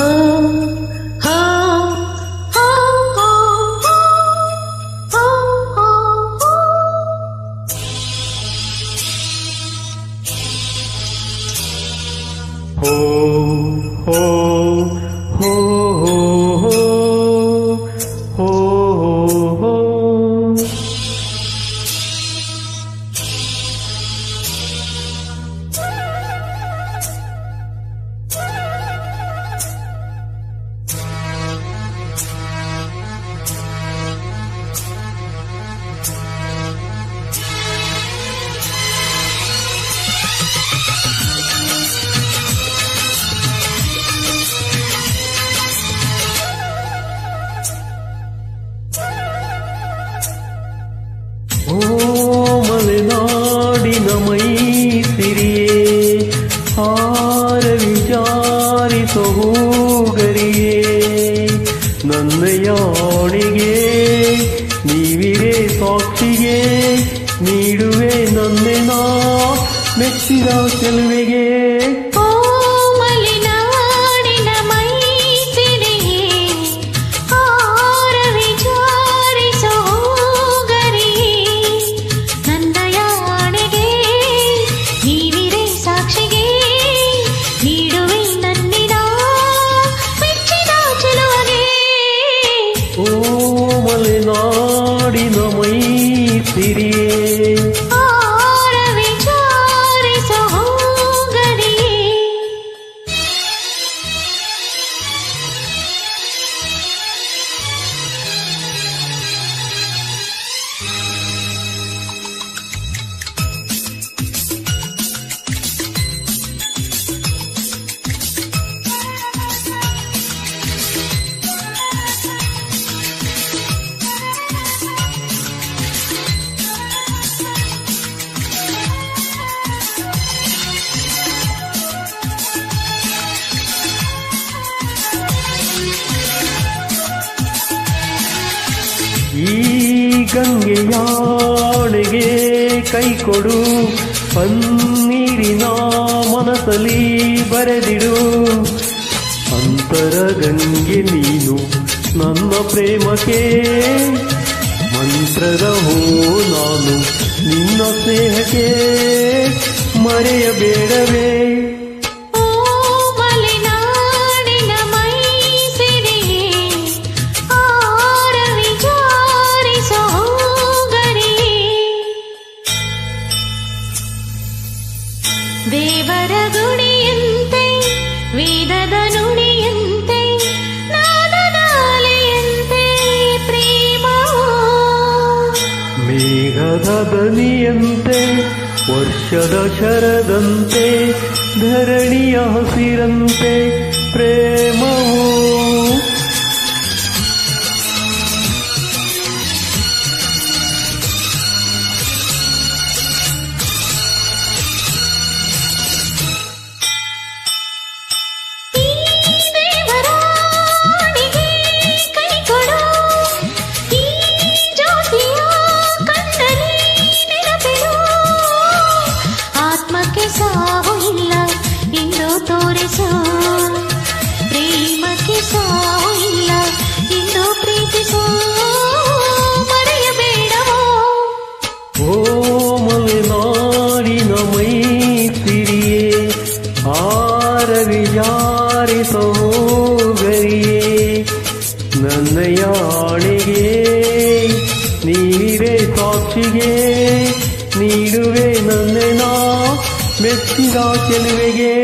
ಹೋ ಹಾರ ವಿಚಾರಿಸೋ ಹೂಗರಿಯೇ ನನ್ನ ಯಾಣಿಗೆ ನೀವಿರೇ ಸಾಕ್ಷಿಗೆ ನೀಡುವೆ ನನ್ನೆನ ಮೆಚ್ಚಿದ ಚೆಲುವೆಗೆ. nós. ಗಂಗೆಯಾಣೆಗೆ ಕೈ ಕೊಡು. ಪನ್ನೀರಿನ ಮನಸಲಿ ಬರೆದಿಡು. ಅಂತರ ಗಂಗೆ ನೀನು ನನ್ನ ಪ್ರೇಮಕ್ಕೆ. ಮಂತ್ರದ ಹೋ ನಾನು ನಿನ್ನ ಸ್ನೇಹಕ್ಕೆ. ಮರೆಯಬೇಡವೇ ದನಿಯಂತೆ ವರ್ಷದ ಶರದಂತೆ ಧರಣಿಯ ಹಸಿರಂತೆ ಪ್ರೇಮವು ನನ್ನ ಯಾಣೆಗೆ ನೀರೇ ಸಾಕ್ಷಿಗೆ ನೀಡುವೆ ನನ್ನೆನ ಮೆಚ್ಚಿದ ಚೆಲುವೆಗೆ